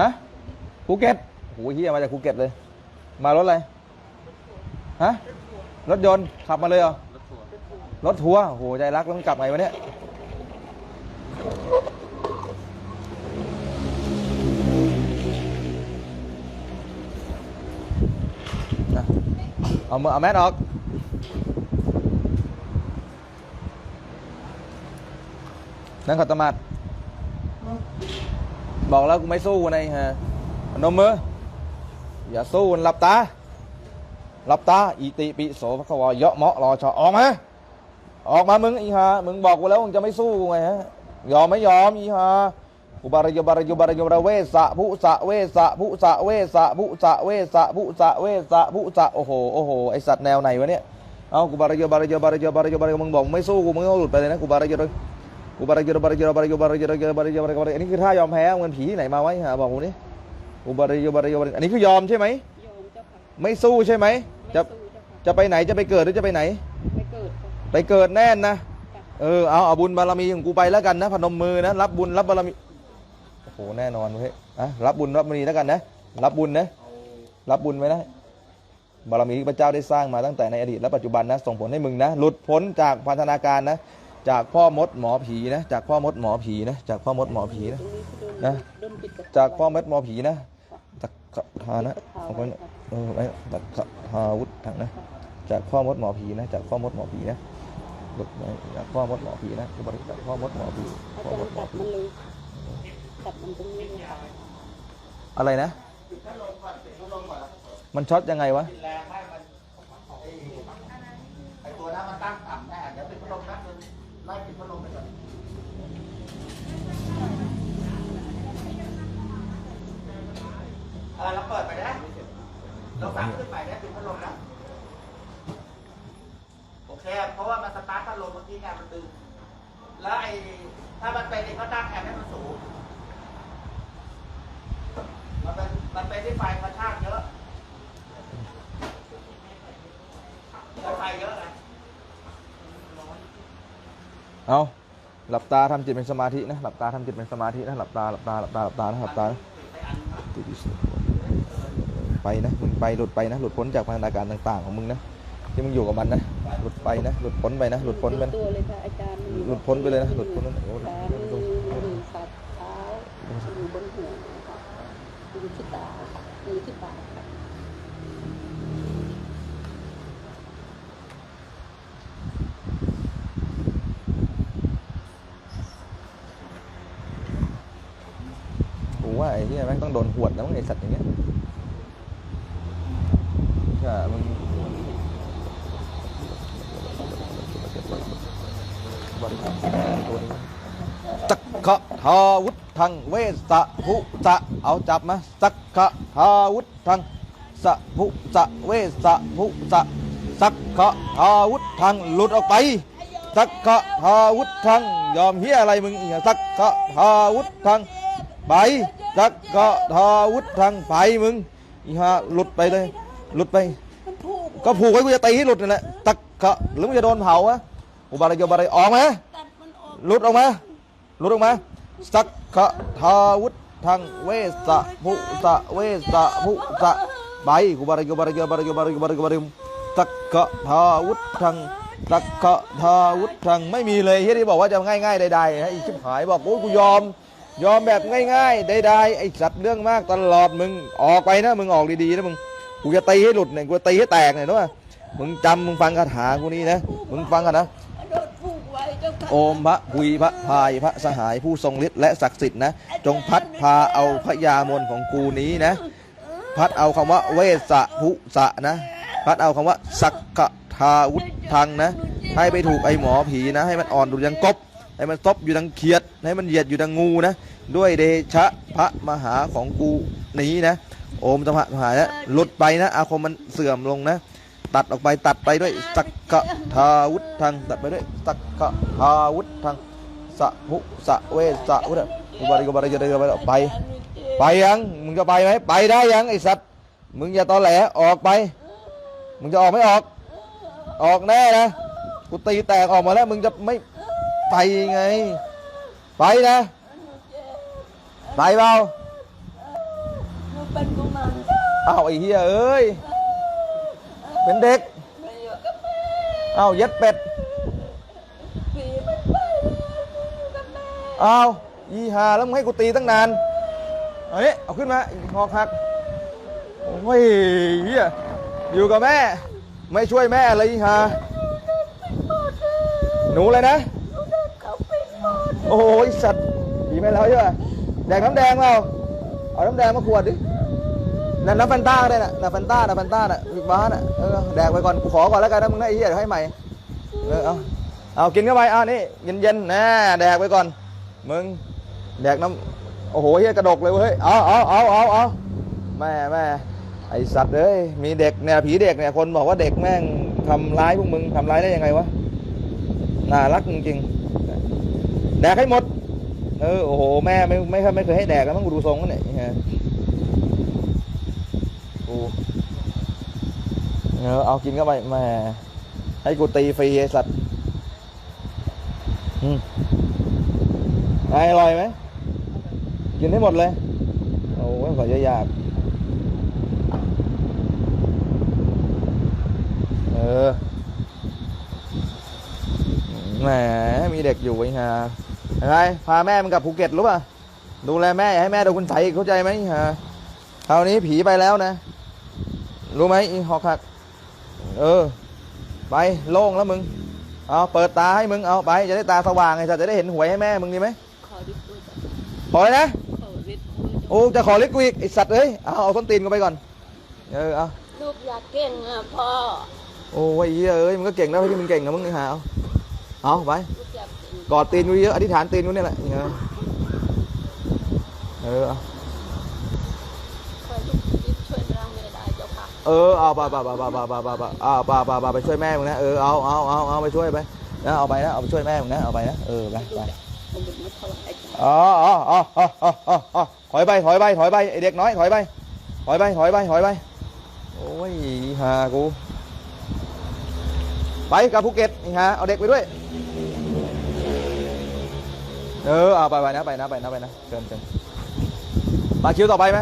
ฮะภูเก็ตโหเฮียมาจากภูเก็ตเลย มารถอะไรฮะรถยนต์ขับมาเลยเหรอรถทัวร์โอ้โหใจรักแล้วมันกลับไงวะเนี่ยเอามือเอาแมสออกนั่งขัดสมาธิ บอกแล้วกูไม่สู้ในฮะนมมืออย่าสู้หลับตาหลับตาอิติปิโสพระควายะเหมาะรอชอออกมาออกมามึงอีฮะมึงบอกกูแล้วมึงจะไม่สู้กูไงฮะยอมไม่ยอมอีฮะอุบารยบารยบารยบารเวสะภุสะเวสะภุสะเวสะภุสะเวสะภุสะเวสะภุสะโอ้โหโอ้โหไอสัตว์แนวไหนวะเนี่ยเอากูบารยบารยบารยบารยบารยมึงบอกไม่สู้กูมึงก็หลุดไปเลยนะกูบารยเลย กูบาริกโยบาริกโยบาริกโยบาริกโยบาริกโยบาริกโยบาริกโรอันนี้คือท่ายอมแพ้เอาเงินผีที่ไหนมาไว้หาบอกกูนี่กูบาริกโยบาริกโยบาริกโยอันนี้คือยอมใช่ไหมยอมเจ้าค่ะไม่สู้ใช่ไหมจะไม่สู้เจ้าค่ะจะไปไหนจะไปเกิดหรือจะไปไหน ไม่เกิดค่ะ ไปเกิดแน่นนะ จ้ะ เออ เอาเอาบุญบารมีของกูไปแล้วกันนะ พนมมือนะ รับบุญรับบารมี โอ้โห แน่นอนเว้ยอะรับบุญรับบารมีแล้วกันนะ รับบุญนะ รับบุญไว้นะ บารมีที่พระเจ้าได้สร้างมาตั้งแต่ในอดีตและปัจจุบันนะ ส่งผลให้มึงนะ หลุดพ้นจากพันธนาการนะ จากพ่อมดหมอผีนะ จากพ่อมดหมอผีนะ จากพ่อมดหมอผีนะนะ จากพ่อมดหมอผีนะตักกทานะเอาไว้เออไว้ตักกทาวุธทางนะ จากพ่อมดหมอผีนะ จากพ่อมดหมอผีนะหลุดไปจากพ่อมดหมอผีนะบริจากพ่อมดหมอผีพ่อมดหมอผีอะไรนะ มันช็อตยังไงวะไอตัวนั้นมันตั้งต่ำแน่เดี๋ยวปิดพัดลมแป๊บนึงไล่ปิดพัดลมไปก่อนเออเราเปิดไปนะเราสั่งขึ้นไปนะปิดพัดลมนะ โอเคเพราะว่ามันสตาร์ทพัดลมเมื่อกี้ไงมันดึงแล้วไอ้ถ้ามันเป็นไอ้ก็ตั้งแอมให้มันสูงมันเป็นมันเป็นที่ไฟกระชากเยอะไฟเยอะนะเอาหลับตาทำจิตเป็นสมาธินะหลับตาทำจิตเป็นสมาธินะหลับตาหลับตาหลับตาหลับตานะหลับตานะไปนะมึงไปหลุดไปนะหลุดพ้นจากพันธนาการต่าง ๆ ของมึงนะ ที่มึงอยู่กับมันนะหลุดไปนะหลุดพ้นไปนะหลุดพ้นไปนะตัวเลยค่ะอาจารย์หลุดพ้นไปเลยนะหลุดพ้นไปเลยขามือมือฝ่าเท้าอยู่บนหัวนะคะอยู่ที่ตาอยู่ที่ปากค่ะกูว่าไอ้เนี่ยแม่งต้องโดนหวดแล้วมั้งไอ้สัตว์อย่างเงี้ยใช่มึงบริการตัวนี้สักขะ ทาวุธทางเวสะภุสะเอาจับมาสักขะทาวุธทางสะภุสะเวสะภุสะสักขะทาวุธทางหลุดออกไปสักขะทาวุธทางยอมเฮียอะไรมึงอีกสักขะทาวุธทางไปจักกะทาวุธทางไปมึงอีฮะหลุดไปเลยหลุดไป ก็ผูกไว้กูจะตีให้หลุดนั่นแหละตักกะหรือมึงจะโดนเผาวะอุบาระยบาระออกมาหลุดออกมาหลุดออกมา สักกะทาวุธทางเวสะภุสะเวสะภุสะไปกูบาระยบาระยบาระยบาระยบาระยบาระสักกะทาวุธทางสักกะทาวุธทางไม่มีเลยเฮียที่บอกว่าจะง่ายๆใดๆให้ชิบหายบอกโอ้กูยอม ยอมแบบง่ายๆใดๆไอ้สัตว์เรื่องมากตลอดมึงออกไปนะมึงออกดีๆนะมึงกูจะตีให้หลุดเนี่ยกูจะตีให้แตกเนี่ยนะมึงจำมึงฟังคาถากูนี้นะมึงฟังกันนะ โอมพระหุยพระพายพระสหายผู้ทรงฤทธิ์และศักดิ์สิทธิ์นะ จงพัดพาเอาพระยามนของกูนี้นะ พัดเอาคำว่าเวสะภุสะนะ พัดเอาคำว่าสักกะทาวุทังนะ ให้ไปถูกไอหมอผีนะ ให้มันอ่อนดูยังกบ ให้มันซบอยู่ดังเขียด ให้มันเหยียดอยู่ดังงูนะ ด้วยเดชะพระมหาของกูนี้นะ โอมตมหานะหลุดไปนะอาคมมันเสื่อมลงนะ ตัดออกไปตัดไปด้วยสักกะทาวุธทังตัดไปด้วยสักกะทาวุธทังสะภุสะเวสะวุธอุบาริกบาริกบาริกบาริกไปไปยังมึงจะไปไหมไปได้ยังไอสัตว์มึงอย่าตอแหลออกไป มึงจะออกไม่ออก ออกแน่นะกูตีแตกออกมาแล้วมึงจะไม่ไปไง ไปนะไปเปล่าอ้าวไอ้เฮียเอ้ย เป็นเด็กไม่อาเย็ดเป็ดผีมันไปแล้วไม่อายีหาแล้วมึงให้กูตีตั้งนานเอานี้เอาขึ้นมาหอกหักโอ้ยเฮียอยู่กับแม่ ไม่ช่วยแม่เลยยีหาหนูเลยนะ โอ้ยสัตว์ผีไม่แล้วใช่ป่ะแดกน้ำแดงเปล่าเอาน้ำแดงมาขวดดิ นั่นน้ำแฟนต้าก็ได้น่ะน้ำแฟนต้าน้ำแฟนต้าน่ะบิ๊กบ้าน่ะเออแดกไปก่อนกูขอก่อนแล้วกันนะมึงนะไอ้เหี้ยเดี๋ยวให้ใหม่เออเอาเอากินเข้าไปอ่านี่เย็นๆนะแดกไปก่อนมึงแดกน้ำโอ้โหเหี้ยกระดกเลยเว้ยเอาเอาเอาเอาเอาแม่แม่ไอสัตว์เอ้ยมีเด็กเนี่ยผีเด็กเนี่ยคนบอกว่าเด็กแม่งทำร้ายพวกมึงทำร้ายได้ยังไงวะน่ารักจริงๆแดกให้หมดเออโอ้โหแม่ไม่ไม่ไม่เคยให้แดกแล้วมั้งกูดูทรงแล้วเนี่ย กูเออเอากินเข้าไปแม่ให้กูตีฟรีไอ้สัตว์อืมไงอร่อยไหมกินให้หมดเลย โอ้ยขอจะอยากเออแหมมีเด็กอยู่ไอ้ห่าอะไรพาแม่มันกลับภูเก็ตรู้ป่ะ ดูแลแม่ให้แม่โดนคุณใสอีกเข้าใจไหมฮะคราวนี้ผีไปแล้วนะ รู้ไหมอีหอกหัก เออ ไปโล่งแล้วมึง เอาเปิดตาให้มึงเอาไป จะได้ตาสว่างไงจะได้เห็นหวยให้แม่มึงดีไหมขอดิบด้วยจ้ะขอเลยนะขอดิบด้วยจ้ะโอ้จะขอเล็กกูอีกไอสัตว์เอ้ยเอาเอาส้นตีนกูไปก่อน เออเอาลูกอยากเก่งอะพ่อโอ้ยเหี้ยเอ้ยมึงก็เก่งแล้วที่มึงเก่งนะมึงนี่หาเอาเอาไปลูกอยากเก่งกอดตีนกูเยอะอธิษฐานตีนกูนี่แหละเออเออเอาขอ เออเอาไปไปไปไปไปไปไปเอาไปไปไปไปช่วยแม่มึงนะเออเอาเอาเอาเอาไปช่วยไปนะเอาไปนะเอาไปช่วยแม่มึงนะเอาไปนะเออไปไปอ๋ออ๋ออ๋ออ๋ออ๋อถอยไปถอยไปถอยไปเด็กน้อยถอยไปถอยไปถอยไปถอยไปโอ้ยฮากูไปกับภูเก็ตฮะเอาเด็กไปด้วยเออเอาไปไปนะไปนะไปนะไปนะเกินเกินมาคิวต่อไปไหม